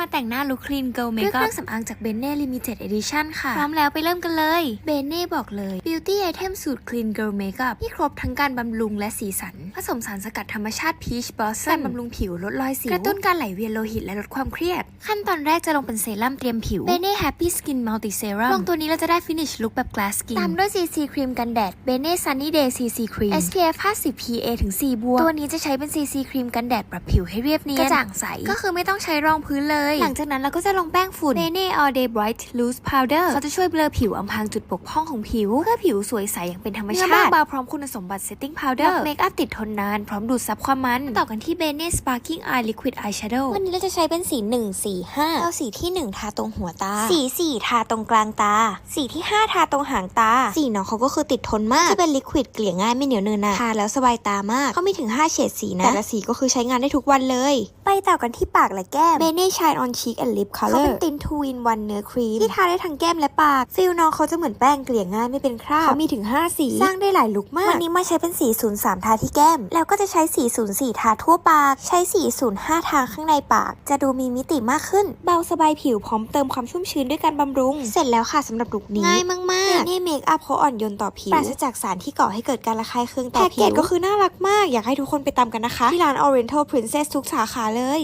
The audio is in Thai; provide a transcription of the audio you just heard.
มาแต่งหน้าลุคคลีนเกิลเมคอัพด้วยเครื่องสำอางจากเบนเน่ลิมิเต็ดเอดิชั่นค่ะ พร้อมแล้วไปเริ่มกันเลยเบนเน่บอกเลย Beauty Item สูตร Clean Girl Makeup ที่ครบทั้งการบำรุงและสีสัน ผสมสารสกัดธรรมชาติ Peach Blossom การบำรุงผิวลดรอยสิว กระตุ้นการไหลเวียนโลหิตและลดความเครียด ขั้นตอนแรกจะลงเป็นเซรั่มเตรียมผิวเบเน่ Happy Skin Multi Serum ลงตัวนี้เราจะได้ finish look แบบ glass skin ตามด้วย CC ครีมกันแดดเบเน่ Sunny Day CC ครีม SPF 50 PA ถึง4บวกตัวนี้จะใช้เป็น CC ครีมกันแดดปรับผิวให้เรียบเนียนกระจ่างใสก็คือไม่ต้องใช้รองพื้นเลยหลังจากนั้นเราก็จะลงแป้งฝุ่นเบเน่ All Day Bright Loose Powder เขาจะช่วยเบลอผิวอำพรางจุดบกพร่องของผิว เพื่อผิวสวยใสอย่างเป็นธรรมชาติเนื้อบางเบาพร้อมคุณสมบัติ Setting Powder เมคอัพติดทนนาน พร้อมดูดซับความมันต่อกันที่เบเน่ Sparkling Eye Liquid Eyeshadow วันนี้เราจะใช้เป็นสี 1 4 5เอาสีที่ 1 ทาตรงหัวตา สี 4 ทาตรงกลางตา สีที่ 5 ทาตรงหางตา สีน้องเขาก็คือติดทนมากจะเป็นลิควิดเกลี่ยง่ายไม่เหนียวเนินนะทาแล้วสบายตามากเขามีถึง 5 เฉดสีนะแต่ละสีก็คือใช้งานได้ทุกวันเลย ไปต่อกันที่ปากและแก้มเบเน่ Shine on Cheek and Lip Color เขาเป็นตินทูอินวันเนื้อครีม ที่ทาได้ทั้งแก้มและปาก ฟิลน้องเขาจะเหมือนแป้งเกลี่ยง่ายไม่เป็นคราบเขามีถึง 5 สี สร้างได้หลายลุคมาก วันนี้มาใช้เป็นสี03 ทาที่แก้ม แล้วก็จะใช้สี04 ทาทั่วปาก ใช้สี05 ทาข้างในปาก จะดูมีมิติมากขึ้น เบาสบายผิวพร้อมเติมความชุ่มชื้นด้วยการบำรุง เสร็จแล้วค่ะสำหรับลุคนี้ ง่ายมากๆเบเน่เมคอัพเขาอ่อนโยนต่อผิว ปราศจากสารที่ก่อให้เกิดการระคายเคืองต่อผิวแพ็กเกจก็คือน่ารักมาก อยากให้ทุกคนไปตามกันนะคะที่ร้าน Oriental Princess ทุกสาขาเลย